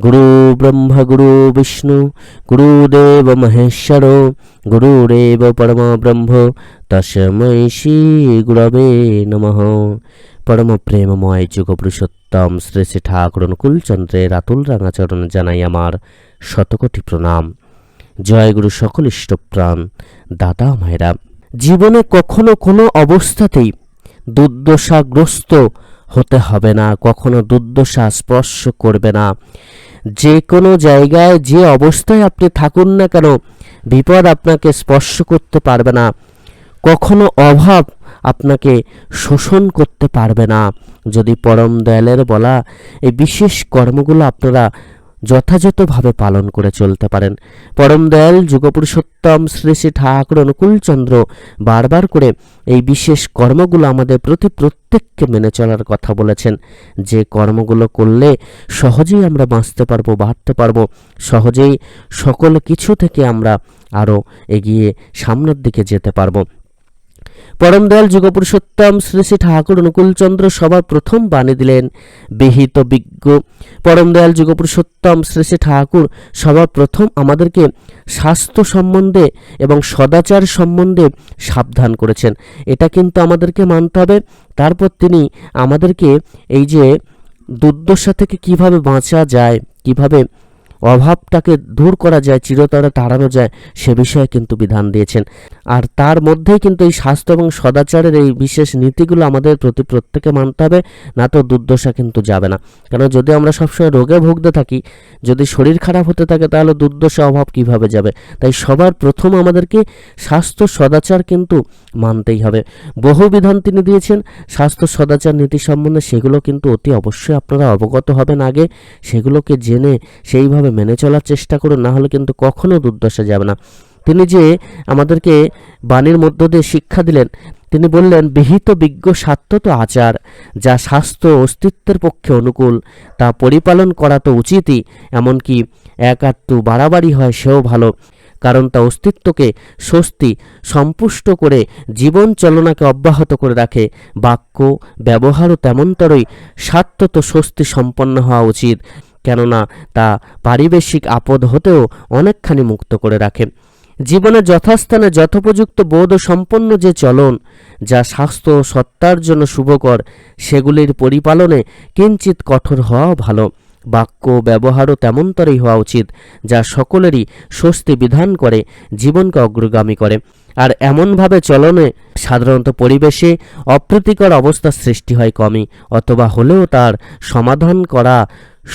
গুরু ব্রহ্মা গুরু বিষ্ণু গুরুদেব মহেশ্বর গুরুরেব পরম ব্রহ্ম তস্মৈ শ্রী গুরবে নমঃ পরম প্রেমময় যুগ পুরুষোত্তম শ্রী শ্রী ঠাকুর অনুকূলচন্দ্রের আতুল রাঙাচরণ জানাই আমার শতকোটি প্রণাম জয় গুরু সকল ইষ্টপ্রাণ দাদা মায়েরা জীবনে কখনো কোনো অবস্থাতেই দুর্দশাগ্রস্ত হতে হবে না কখনো দুর্দশা স্পর্শ করবে না যে কোনো জায়গায় যে অবস্থায় আপনি থাকুন না কেন, বিপদ আপনাকে স্পর্শ করতে পারবে না। কখনো অভাব আপনাকে শোষণ করতে পারবে না। যদি পরম দয়ালের বলা এই বিশেষ কর্মগুলো আপনারা যথাযথভাবে পালন করে চলতে পারেন। পরম দয়াল যুগপুরুষোত্তম শ্রী শ্রী ঠাকুর অনুকূলচন্দ্র বারবার করে এই বিশেষ কর্মগুলো আমাদের প্রতি প্রত্যেককে মেনে চলার কথা বলেছেন। যে কর্মগুলো করলে সহজেই আমরা বাঁচতে পারব, বাড়তে পারব। সহজেই সকল কিছু থেকে আমরা আরও এগিয়ে সামনের দিকে যেতে পারব। পরম দয়াল যুগপুরুষোত্তম শ্রী শ্রী ঠাকুর অনুকূলচন্দ্র সবার প্রথম বাণী দিলেন। বিহিত বিজ্ঞ। পরম দয়াল যুগপুরুষোত্তম শ্রী শ্রী ঠাকুর সবার প্রথম আমাদেরকে স্বাস্থ্য সম্বন্ধে এবং সদাচার সম্বন্ধে সাবধান করেছেন। এটা কিন্তু আমাদেরকে মানতে হবে। তারপর তিনি আমাদেরকে এই যে দুর্দশা থেকে কীভাবে বাঁচা যায়, কীভাবে অভাবটাকে দূর করা যায়, চিরতরে তাড়ানো যায়, সে বিষয়ে কিন্তু বিধান দিয়েছেন। আর তার মধ্যেই কিন্তু এই স্বাস্থ্য এবং সদাচারের এই বিশেষ নীতিগুলো আমাদের প্রতি প্রত্যেকে মানতে হবে, না তো দুর্দশা কিন্তু যাবে না। কারণ যদি আমরা সবসময় রোগে ভুগতে থাকি, যদি শরীর খারাপ হতে থাকে, তাহলে দুর্দশা অভাব কীভাবে যাবে? তাই সবার প্রথম আমাদেরকে স্বাস্থ্য সদাচার কিন্তু মানতেই হবে। বহু বিধান তিনি দিয়েছেন, স্বাস্থ্য সদাচার নীতি সম্বন্ধে সেগুলো কিন্তু অতি অবশ্যই আপনারা অবগত হবেন আগে, সেগুলোকে জেনে সেইভাবে মেনে চলার চেষ্টা করুন, না হলে কিন্তু কখনো দুর্দশা যাবে না। তিনি যে আমাদেরকে বাণীর মধ্য দিয়ে শিক্ষা দিলেন, তিনি বললেন, বিহিত বিজ্ঞ স্বার্থ আচার, যা স্বাস্থ্য অস্তিত্বের পক্ষে অনুকূল, তা পরিপালন করা তো উচিতই, এমনকি এক আত্মু বাড়াবাড়ি হয় সেও ভালো, কারণ তা অস্তিত্বকে স্বস্তি সম্পুষ্ট করে জীবন চলনাকে অব্যাহত করে রাখে। বাক্য, ব্যবহারও তেমনতরই স্বার্থত স্বস্তি সম্পন্ন হওয়া উচিত। কেননা তা পারিবেশিক আপদ হতেও অনেকখানি মুক্ত করে রাখে। জীবনে যথাস্থানে যথোপযুক্ত বোধ সম্পন্ন যে চলন, যা স্বাস্থ্য ও সত্তার জন্য শুভকর, সেগুলির পরিপালনে কিঞ্চিত কঠোর হওয়াও ভালো। বাক্য ব্যবহারও তেমনতরই হওয়া উচিত, যা সকলেরই স্বস্তি বিধান করে, জীবনকে অগ্রগামী করে। আর এমনভাবে চলনে সাধারণত পরিবেশে অপ্রীতিকর অবস্থার সৃষ্টি হয় কমই, অথবা হলেও তার সমাধান করা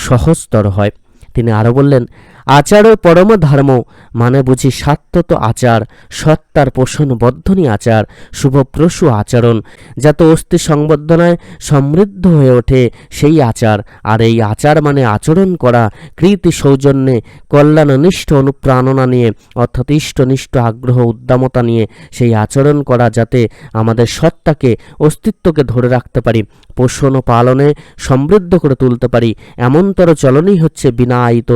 সহজতর হয়। তিনি আরও বললেন আচারও পরম ধর্ম। মানে বুঝি সাত্যত আচার, সত্তার পোষণ বদ্ধনী আচার, শুভপ্রসূ আচরণ। যাতে অস্থি সংবর্ধনায় সমৃদ্ধ হয়ে ওঠে সেই আচার। আর এই আচার মানে আচরণ করা, কৃতি সৌজন্যে, কল্যাণনিষ্ঠ অনুপ্রাণনা নিয়ে, অর্থাৎ ইষ্টনিষ্ঠ আগ্রহ উদ্দামতা নিয়ে সেই আচরণ করা যাতে আমাদের সত্তাকে, অস্তিত্বকে ধরে রাখতে পারি, পোষণ ও পালনে সমৃদ্ধ করে তুলতে পারি। এমনতর চলনই হচ্ছে বিনায়িত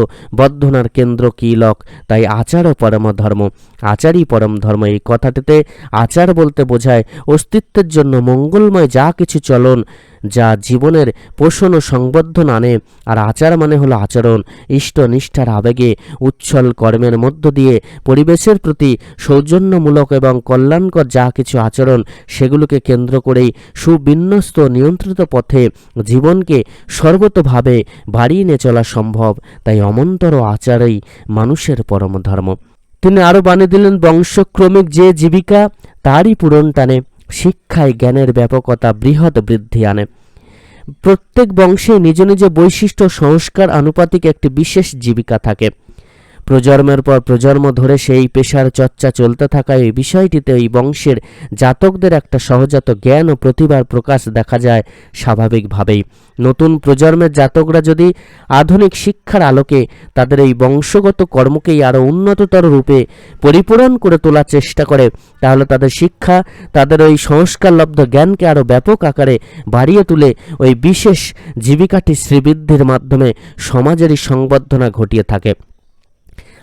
বদ্ধনার কেন্দ্র কীলক। তাই আচারও পরম ধর্ম আচারই পরম ধর্ম এই কথাটিতে আচার বলতে বোঝায় অস্তিত্বের জন্য মঙ্গলময় যা কিছু চলন যা জীবনের পোষণ ও সংবর্ধন আনে, আর আচার মানে হলো আচরণ। ইষ্ট নিষ্ঠার আবেগে উচ্ছল কর্মের মধ্য দিয়ে পরিবেশের প্রতি সৌজন্যমূলক এবং কল্যাণকর যা কিছু আচরণ, সেগুলোকে কেন্দ্র করেই সুবিন্যস্ত নিয়ন্ত্রিত পথে জীবনকে সর্বতভাবে বাড়িয়ে নিয়ে চলা সম্ভব। তাই অমন্তর আচারেই মানুষের পরম ধর্ম। তিনি আরও বানিয়ে দিলেন, বংশক্রমিক যে জীবিকা, তারই পূরণ টানে। শিক্ষায় জ্ঞানের ব্যাপকতা বৃহৎ বৃদ্ধি আনে। প্রত্যেক বংশে নিজ নিজ বৈশিষ্ট্য, সংস্কার, আনুপাতিক একটি বিশেষ জীবিকা থাকে। প্রজন্মের পর প্রজন্ম ধরে সেই পেশার চর্চা চলতে থাকা এই বিষয়টিতে এই বংশের জাতকদের একটা সহজাত জ্ঞান ও প্রতিভার প্রকাশ দেখা যায় স্বাভাবিকভাবেই। নতুন প্রজন্মের জাতকরা যদি আধুনিক শিক্ষার আলোকে তাদের এই বংশগত কর্মকেই আরও উন্নততর রূপে পরিপূরণ করে তোলার চেষ্টা করে, তাহলে তাদের শিক্ষা, তাদের ওই সংস্কারলব্ধ জ্ঞানকে আরও ব্যাপক আকারে বাড়িয়ে তুলে ওই বিশেষ জীবিকাটি শ্রীবৃদ্ধির মাধ্যমে সমাজেরই সংবর্ধনা ঘটিয়ে থাকে।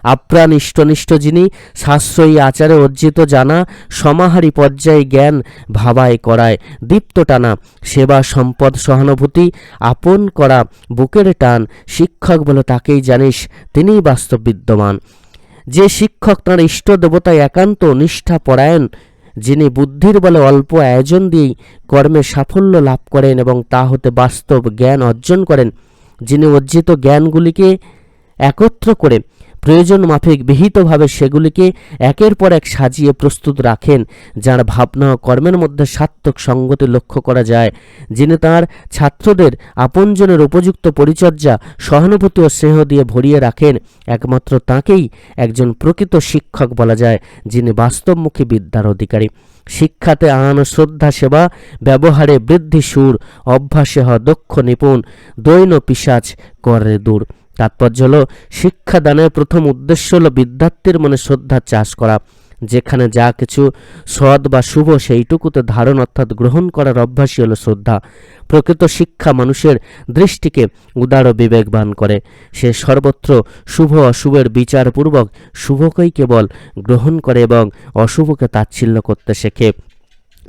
আপ্রাণ ইষ্টনিষ্ঠ যিনি, সাশ্রয়ী আচারে অর্জিত জানা, সমাহারী পর্যায়ে জ্ঞান ভাবায় করায়। দীপ্ত টানা, সেবা সম্পদ সহানুভূতি, আপন করা, বুকের টান, শিক্ষক বলে তাকেই জানিস, তিনিই বাস্তব বিদ্যমান। যে শিক্ষক তাঁর ইষ্ট দেবতায় একান্ত নিষ্ঠা পরায়ণ, যিনি বুদ্ধির বলে অল্প আয়োজন দিয়েই কর্মে সাফল্য লাভ করেন এবং তা হতে বাস্তব জ্ঞান অর্জন করেন, যিনি অর্জিত জ্ঞানগুলিকে একত্র করে প্রয়োজন মাফিক বিহিতভাবে সেগুলিকে একের পর এক সাজিয়ে প্রস্তুত রাখেন, যার ভাবনা ও কর্মের মধ্যে সার্থক সঙ্গতি লক্ষ্য করা যায়, যিনি তাঁর ছাত্রদের আপনজনের উপযুক্ত পরিচর্যা, সহানুভূতি ও স্নেহ দিয়ে ভরিয়ে রাখেন, একমাত্র তাঁকেই একজন প্রকৃত শিক্ষক বলা যায়, যিনি বাস্তবমুখী বিদ্যার অধিকারী। শিক্ষাতে আনানো শ্রদ্ধা সেবা, ব্যবহারে বৃদ্ধি সুর, অভ্যাসে হ দক্ষ নিপুণ, দৈন পিসাচ করে দূর। তাৎপর্য হল, শিক্ষাদানের প্রথম উদ্দেশ্য হল বিদ্যার্থীর মনে শ্রদ্ধা চাষ করা, যেখানে যা কিছু সৎ বা শুভ সেইটুকুতে ধারণ অর্থাৎ গ্রহণ করার অভ্যাসই হলো শ্রদ্ধা। প্রকৃত শিক্ষা মানুষের দৃষ্টিকে উদার ও বিবেকবান করে। সে সর্বত্র শুভ অশুভের বিচারপূর্বক শুভকেই কেবল গ্রহণ করে এবং অশুভকে তাচ্ছিল্য করতে শেখে।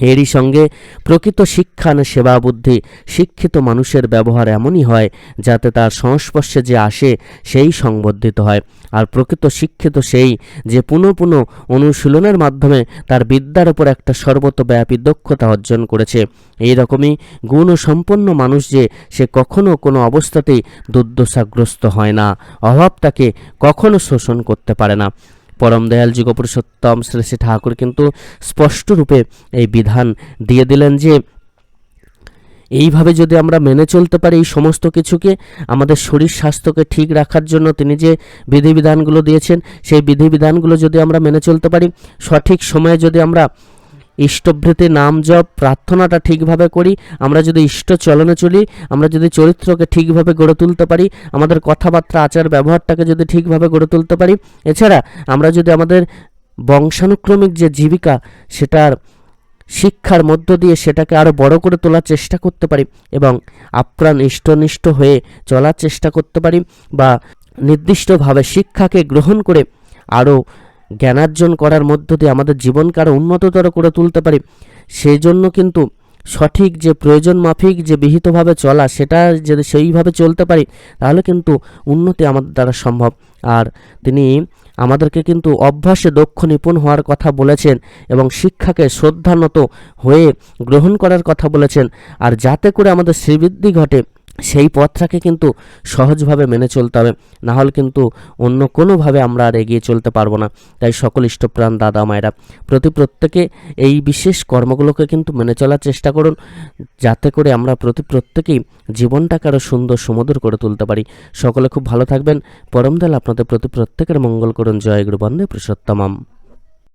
এরই সঙ্গে প্রকৃত শিক্ষান সেবা বুদ্ধি শিক্ষিত মানুষের ব্যবহার এমনই হয় যাতে তার সংস্পর্শে যে আসে সেই সংবর্ধিত হয়। আর প্রকৃত শিক্ষিত সেই যে পুনঃ পুনঃ অনুশীলনের মাধ্যমে তার বিদ্যার উপর একটা সর্বতব্যাপী দক্ষতা অর্জন করেছে। এই রকমই গুণ সম্পন্ন মানুষ যে সে কখনো কোনো অবস্থাতেই দুর্দশাগ্রস্ত হয় না অভাব তাকে কখনো শোষণ করতে পারে না। পরম দয়াল যুগপুরুষোত্তম শ্রী শ্রী ঠাকুর কিন্তু স্পষ্টরূপে এই বিধান দিয়ে দিলেন যে, এইভাবে যদি আমরা মেনে চলতে পারি এই সমস্ত কিছুকে, আমাদের শরীর স্বাস্থ্যকে ঠিক রাখার জন্য তিনি যে বিধিবিধানগুলো দিয়েছেন, সেই বিধিবিধানগুলো যদি আমরা মেনে চলতে পারি, সঠিক সময়ে যদি আমরা ইষ্টভৃতি নাম জপ, প্রার্থনাটা ঠিকভাবে করি, আমরা যদি ইষ্ট চলনে চলি, আমরা যদি চরিত্রকে ঠিকভাবে গড়ে তুলতে পারি, আমাদের কথাবার্তা, আচার, ব্যবহারটাকে যদি ঠিকভাবে গড়ে তুলতে পারি, এছাড়া আমরা যদি আমাদের বংশানুক্রমিক যে জীবিকা, সেটার শিক্ষার মধ্য দিয়ে সেটাকে আরও বড় করে তোলার চেষ্টা করতে পারি এবং আপ্রাণ ইষ্টনিষ্ঠ হয়ে চলার চেষ্টা করতে পারি বা নির্দিষ্টভাবে শিক্ষাকে গ্রহণ করে আরও জ্ঞানার্জন করার মধ্য দিয়ে আমাদের জীবনকে আরও উন্নততর করে তুলতে পারি। সেই জন্য কিন্তু সঠিক যে প্রয়োজন মাফিক যে বিহিতভাবে চলা, সেটা যদি সেইভাবে চলতে পারি, তাহলে কিন্তু উন্নতি আমাদের দ্বারা সম্ভব। আর তিনি আমাদেরকে কিন্তু অভ্যাসে দক্ষ নিপুণ হওয়ার কথা বলেছেন এবং শিক্ষাকে শ্রদ্ধানত হয়ে গ্রহণ করার কথা বলেছেন। আর যাতে করে আমাদের শ্রীবৃদ্ধি ঘটে সেই পথটাকে কিন্তু সহজভাবে মেনে চলতে হবে। না হলে কিন্তু অন্য কোনোভাবে আমরা আর এগিয়ে চলতে পারব না। তাই সকল ইষ্টপ্রাণ দাদা মায়েরা, প্রতি প্রত্যেকে এই বিশেষ কর্মগুলোকে কিন্তু মেনে চলার চেষ্টা করুন। যাতে করে আমরা প্রতি প্রত্যেকেই জীবনটাকে আরও সুন্দর সুমধুর করে তুলতে পারি। সকলে খুব ভালো থাকবেন। পরমদাল আপনাদের প্রতি প্রত্যেকের মঙ্গল করুন। জয় গুরু বন্দে পুরুষোত্তমাম।